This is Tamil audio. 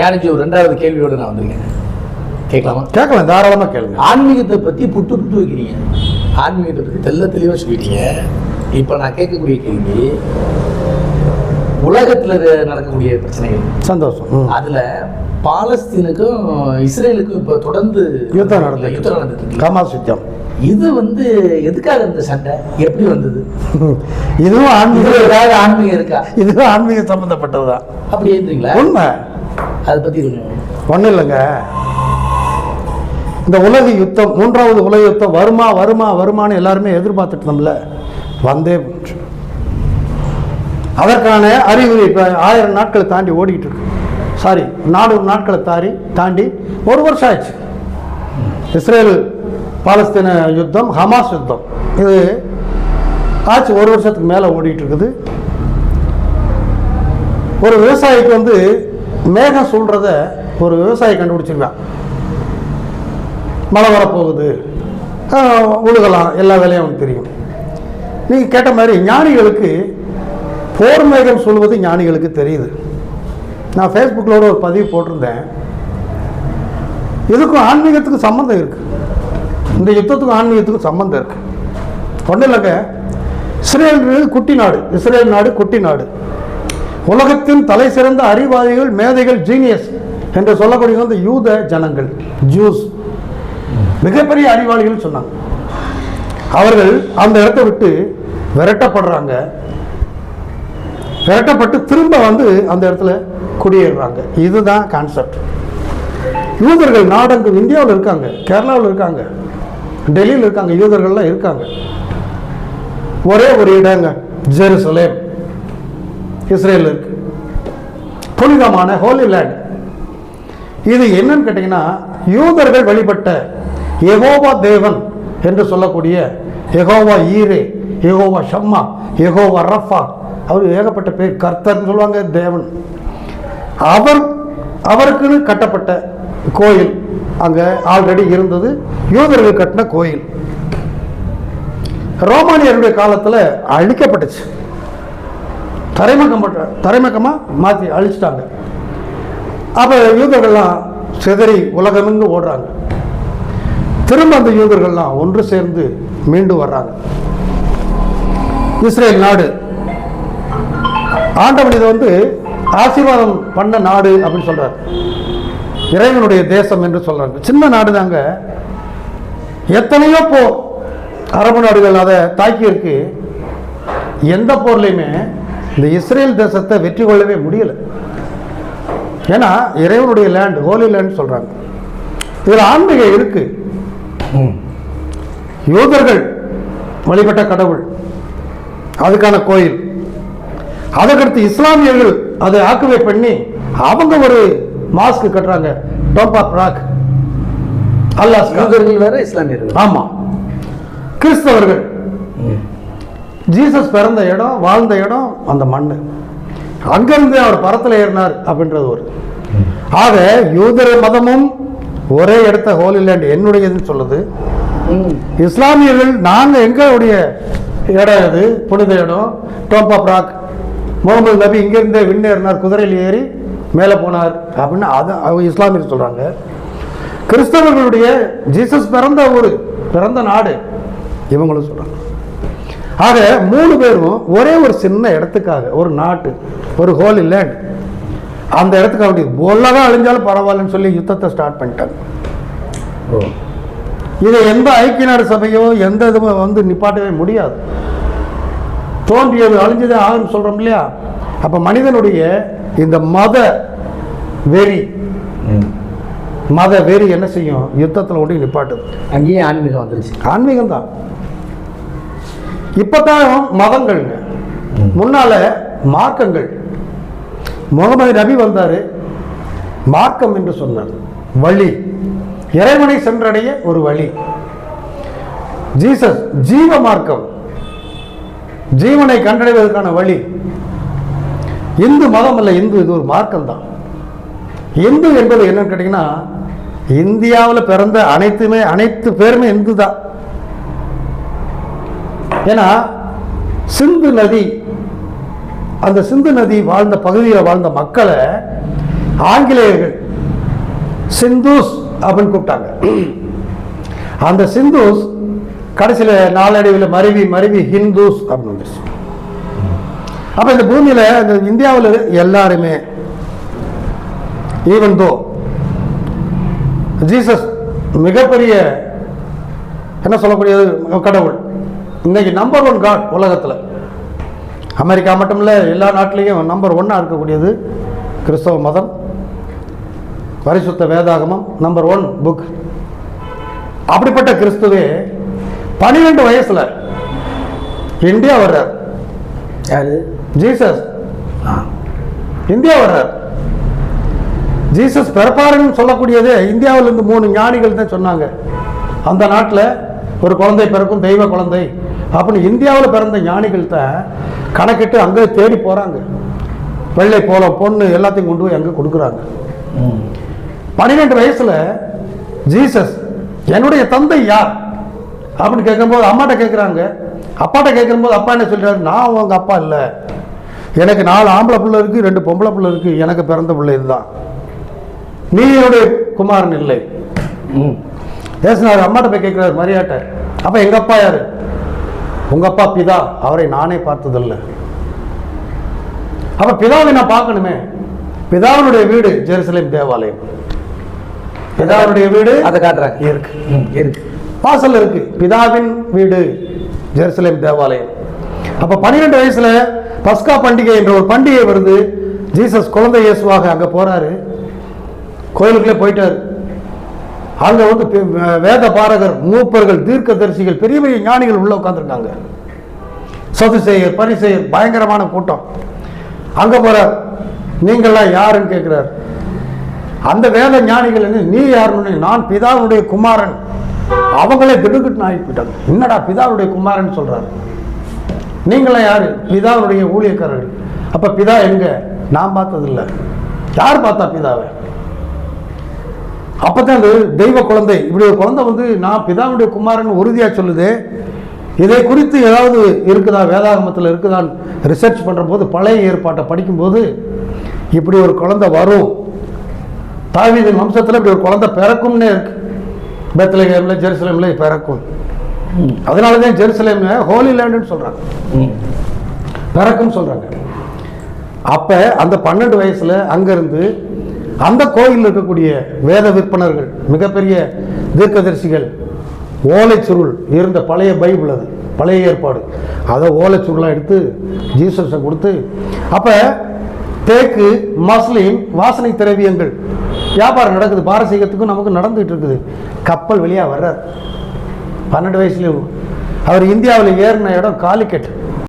யானைக்கு ஒரு ரெண்டாவது கேள்வியோடு நான் வந்திருக்கேன். கேட்கலாமா? கேட்கலாம் தாராளமாக கேளுங்க. ஆன்மீகத்தை பற்றி புட்டு புட்டு வைக்கிறீங்க. ஆன்மீகத்தை பற்றி தெல்ல தெளிவாக சொல்லிட்டீங்க. இப்போ நான் கேட்கக்கூடிய கேள்வி உலகத்தில் நடக்கக்கூடிய பிரச்சனைகள். சந்தோஷம். அதுல பாலஸ்தீனுக்கும் இஸ்ரேலுக்கும் இப்போ தொடர்ந்து யுத்தம் நடந்துட்டு யுத்தம் நடந்துட்டு இருக்கு. ஹமாஸ் யுத்தம். இது வந்து எதுக்காக இந்த சண்டை? எப்படி வந்தது? இதுவும் ஆன்மீக இதுல ஏதாவது ஆன்மீகம் இருக்கா? இதுவும் ஆன்மீக சம்மந்தப்பட்டது தான் அப்படி ஏத்துங்களா உண்மை. அதை பத்தி ஒன்றும் இல்லைங்க. இந்த உலக யுத்தம் மூன்றாவது உலக யுத்தம் வருமா வருமா வருமான்னு எல்லாருமே எதிர்பார்த்துட்டு இருந்தோம்ல வந்தே அதற்கான அறிகுறி இப்போ ஆயிரம் நாட்களை தாண்டி ஓடிக்கிட்டு இருக்கு சாரி நானூறு நாட்களை தாரி தாண்டி ஒரு வருஷம் ஆயிடுச்சு. இஸ்ரேல் பாலஸ்தீன யுத்தம் ஹமாஸ் யுத்தம். இது ஆச்சு ஒரு வருஷத்துக்கு மேலே ஓடிட்டு இருக்குது ஒரு விவசாயிக்கு வந்து மேகம் சொல்கிறத ஒரு விவசாயி கண்டுபிடிச்சிருக்கான். மழை வரப்போகுது. உழுகலாம். எல்லா வேலையும் அவனுக்கு தெரியும். நீங்கள் கேட்ட மாதிரி ஞானிகளுக்கு போர் மேகம் சொல்வது ஞானிகளுக்கு தெரியுது. நான் ஃபேஸ்புக்கில் ஒரு பதிவு போட்டிருந்தேன். இதுக்கும் ஆன்மீகத்துக்கு சம்மந்தம் இருக்குது இந்த யுத்தத்துக்கும் ஆன்மீகத்துக்கும் சம்மந்தம் இருக்குது ஒன்றும் இல்லைங்க. இஸ்ரேல் குட்டி நாடு இஸ்ரேல் நாடு குட்டி நாடு உலகத்தின் தலை சிறந்த அறிவாளிகள் மேதைகள் ஜீனியஸ் என்று சொல்லக்கூடிய வந்து யூத ஜனங்கள் ஜூஸ் மிகப்பெரிய அறிவாளிகள் சொன்னாங்க. அவர்கள் அந்த இடத்தை விட்டு விரட்டப்படுறாங்க. விரட்டப்பட்டு திரும்ப வந்து அந்த இடத்துல குடியேறுறாங்க. இதுதான் கான்செப்ட் யூதர்கள் நாடெங்கும் இந்தியாவில் இருக்காங்க கேரளாவில் இருக்காங்க டெல்லியில் இருக்காங்க யூதர்கள்லாம் இருக்காங்க. ஒரே ஒரு இடங்க ஜெருசலேம். இஸ்ரேலில் இருக்கு புனிதமான ஹோலி லேண்ட் இது என்னன்னு கேட்டிங்கன்னா யூதர்கள் வழிபட்ட எகோவா தேவன் என்று சொல்லக்கூடிய எகோவா ஈரே எகோவா ஷம்மா எகோவா ரஃபா அவர் ஏகப்பட்ட பேர் கர்த்தர்னு சொல்லுவாங்க தேவன். அவர் அவருக்குன்னு கட்டப்பட்ட கோயில் அங்கே ஆல்ரெடி இருந்தது. யூதர்கள் கட்டின கோயில். ரோமானியருடைய காலத்தில் அழிக்கப்பட்டுச்சு. தரைமக்கம் பட்ட தரைமக்கமாக மாற்றி அழிச்சிட்டாங்க. அப்போ யூதர்கள்லாம் சிதறி உலகமெங்கு ஓடுறாங்க. திரும்ப அந்த யூதர்கள்லாம் ஒன்று சேர்ந்து மீண்டும் வர்றாங்க. இஸ்ரேல் நாடு. ஆண்டவன் இதை வந்து ஆசீர்வாதம் பண்ண நாடு அப்படின்னு சொல்கிறார் இறைவனுடைய தேசம் என்று சொல்றாங்க. சின்ன நாடு தாங்க எத்தனையோ போர் அரபு நாடுகள் அதை தாக்கியிருக்கு. எந்த போர்லையுமே இந்த இஸ்ரேல் தேசத்தை வெற்றி கொள்ளவே முடியல. ஏன்னா இறைவனுடைய லேண்ட் ஹோலி லேண்ட் சொல்றாங்க. இதில் ஆன்மீகம் இருக்கு. யூதர்கள் வழிபட்ட கடவுள் அதுக்கான கோயில். அதுக்கடுத்து இஸ்லாமியர்கள் அதை ஆக்குவே பண்ணி அவங்க ஒரு மாஸ்க் கட்டுறாங்க. டோப்பா பிராக் அல்லாஸ் யூதர்கள் வேற இஸ்லாமியர்கள் ஆமா. கிறிஸ்தவர்கள். ஜீசஸ் பிறந்த இடம் வாழ்ந்த இடம் அந்த மண் அங்கிருந்து அவர் பரத்தில் ஏறினார் அப்படின்றது ஒரு. ஆக யூதர மதமும் ஒரே இடத்த ஹோலி லேண்ட் என்னுடையதுன்னு சொல்லுது. இஸ்லாமியர்கள் நாங்கள் எங்களுடைய இடம் இது புனித இடம். டோம்பா பிராக் முகமது நபி இங்கிருந்தே விண்ணேறினார் குதிரையில் ஏறி மேலே போனார் அப்படின்னு அது அவங்க இஸ்லாமியர் சொல்கிறாங்க கிறிஸ்தவர்களுடைய ஜீசஸ் பிறந்த ஊர் பிறந்த நாடு இவங்களும் சொல்கிறாங்க ஆக மூணு பேரும் ஒரே ஒரு சின்ன இடத்துக்காக ஒரு நாட்டு ஒரு ஹோலி லேண்ட் அந்த இடத்துக்கு அப்படி உலகம் அழிஞ்சாலும் பரவாயில்லன்னு சொல்லி யுத்தத்தை ஸ்டார்ட் பண்ணிட்டாங்க. இதை எந்த ஐக்கிய நாடு சபையோ எந்த இதுவும் வந்து நிப்பாட்டவே முடியாது. தோன்றியது அழிஞ்சதே ஆகும்னு சொல்கிறோம் இல்லையா? அப்போ மனிதனுடைய இந்த மத வெறி. மத வெறி என்ன செய்யும்? யுத்தத்தில் ஒட்டி நிப்பாட்டுது. அங்கேயே ஆன்மீகம் வந்துருச்சு. ஆன்மீகம் தான் இப்போதான் மதங்கள்ங்க முன்னால மார்க்கங்கள். முகமது நபி வந்தார் மார்க்கம் என்று சொன்னார். வழி. இறைவனை சென்றடைய ஒரு வழி. ஜீசஸ் ஜீவ மார்க்கம். ஜீவனை கண்டடைவதற்கான வழி. இந்து மதம் அல்ல இந்து இது ஒரு மார்க்கம் தான் இந்து என்பது என்னன்னு கேட்டிங்கன்னா இந்தியாவில் பிறந்த அனைத்துமே அனைத்து பேருமே இந்து தான் ஏன்னா சிந்து நதி அந்த சிந்து நதி வாழ்ந்த பகுதியில் வாழ்ந்த மக்களை ஆங்கிலேயர்கள் சிந்துஸ் அப்படின்னு கூப்பிட்டாங்க. அந்த சிந்தூஸ் கடைசியில் நாளடைவில் மருவி மருவி ஹிந்துஸ் அப்படின்னு வந்துருச்சு. அப்போ இந்த பூமியில் இந்த இந்தியாவில் எல்லாருமே ஈவன் தோ ஜீசஸ் மிகப்பெரிய என்ன சொல்லக்கூடியது கடவுள். இன்னைக்கு நம்பர் ஒன் காட் உலகத்தில். அமெரிக்கா மட்டும் இல்லை எல்லா நாட்டிலையும் நம்பர் ஒன்னாக இருக்கக்கூடியது கிறிஸ்தவ மதம் பரிசுத்த வேதாகமம் நம்பர் ஒன் புக் அப்படிப்பட்ட கிறிஸ்துவே பன்னிரெண்டு வயசுல இந்தியா வர்றார். யாரு? ஜீசஸ். இந்தியா வர்றார். ஜீசஸ் பிறப்பாருன்னு சொல்லக்கூடியதே இந்தியாவிலிருந்து மூணு ஞானிகள் தான் சொன்னாங்க. அந்த நாட்டில் ஒரு குழந்தை பிறக்கும் தெய்வ குழந்தை. அப்படின்னு இந்தியாவில் பிறந்த ஞானிகள்கிட்ட கணக்கிட்டு அங்கே தேடி போகிறாங்க வெள்ளை போல பொண்ணு எல்லாத்தையும் கொண்டு போய் அங்கே கொடுக்குறாங்க. ம் பன்னிரெண்டு வயசில் ஜீசஸ் என்னுடைய தந்தை யார்? அப்படின்னு கேட்கும்போது அம்மாட்ட கேட்குறாங்க அப்பாட்ட கேட்கும்போது அப்பா என்ன சொல்கிறாரு நான் அவங்க அப்பா இல்லை. எனக்கு நாலு ஆம்பளை பிள்ளை இருக்குது ரெண்டு பொம்பளை பிள்ளை இருக்குது எனக்கு பிறந்த பிள்ளை இதுதான். நீ என்னுடைய குமாரன் இல்லை. ம் ஏசுனார் அம்மாட்ட போய் கேட்குறாரு மரியாட்ட. அப்ப எங்க அப்பா யாரு? உங்க அப்பா பிதா. அவரை நானே பார்த்ததில்லை. அப்ப பிதாவை நான் பார்க்கணுமே. பிதாவினுடைய வீடு ஜெருசலேம் தேவாலயம். பிதாவினுடைய வீடு அதை காட்டுறாங்க. இருக்கு. இருக்கு. வாசல்ல இருக்கு. பிதாவின் வீடு ஜெருசலேம் தேவாலயம். அப்ப பன்னிரெண்டு வயசுல பஸ்கா பண்டிகை என்ற ஒரு பண்டிகை வருது. ஜீசஸ் குழந்தை இயேசுவாக அங்க போறாரு. கோயிலுக்குள்ளே போயிட்டாரு. அங்க வந்து வேத பாரகர் மூப்பர்கள் தீர்க்கதரிசிகள் பெரிய பெரிய ஞானிகள் உள்ள உட்காந்துருக்காங்க சதுசேயர் பரிசெயர் பயங்கரமான கூட்டம். அங்க போகிற நீங்கள்லாம் யாருன்னு கேட்கிறார் அந்த வேத ஞானிகள் என்ன நீ யாருன்னு நான் பிதாவுடைய குமாரன். அவங்களே திடுக்கிட்டு ஆகி போயிட்டாங்க. என்னடா பிதாவுடைய குமாரன்? சொல்கிறாரு நீங்களாம் யாரு? பிதாவுடைய ஊழியக்காரர்கள் அப்ப பிதா எங்க? நான் பார்த்ததில்ல. யார் பார்த்தா பிதாவை? அப்பதான் அது தெய்வ குழந்தை. இப்படி ஒரு குழந்தை வந்து நான் பிதாவுடைய குமாரன் உறுதியாக சொல்லுது. இதை குறித்து ஏதாவது இருக்குதா? வேதாகமத்தில் இருக்குதான் ரிசர்ச் பண்ற போது பழைய ஏற்பாட்டை படிக்கும்போது இப்படி ஒரு குழந்தை வரும். தாவீதின் வம்சத்தில் இப்படி ஒரு குழந்தை பிறக்கும்னே இருக்கு. பெத்லகேம்ல ஜெருசலேமில் பிறக்கும். அதனால தான் ஜெருசலேம் ஹோலி லேண்டுன்னு சொல்கிறாங்க ம் பிறக்கும் சொல்கிறாங்க அப்போ அந்த பன்னெண்டு வயசில் அங்கேருந்து அந்த கோயிலில் இருக்கக்கூடிய வேத விற்பனர்கள் மிகப்பெரிய தீர்க்கதரிசிகள் ஓலைச்சுருள் இருந்த பழைய பைபிள் அது பழைய ஏற்பாடு. அதை ஓலைச்சுருளாக எடுத்து ஜீசஸை கொடுத்து அப்போ தேக்கு மஸ்லின் வாசனை திரவியங்கள் வியாபாரம் நடக்குது. பாரசீகத்துக்கும் நமக்கு நடந்துகிட்டு இருக்குது. கப்பல் வெளியாக வர்றார். பன்னெண்டு வயசுலேயும் அவர் இந்தியாவில் ஏறின இடம் காலிக்கட்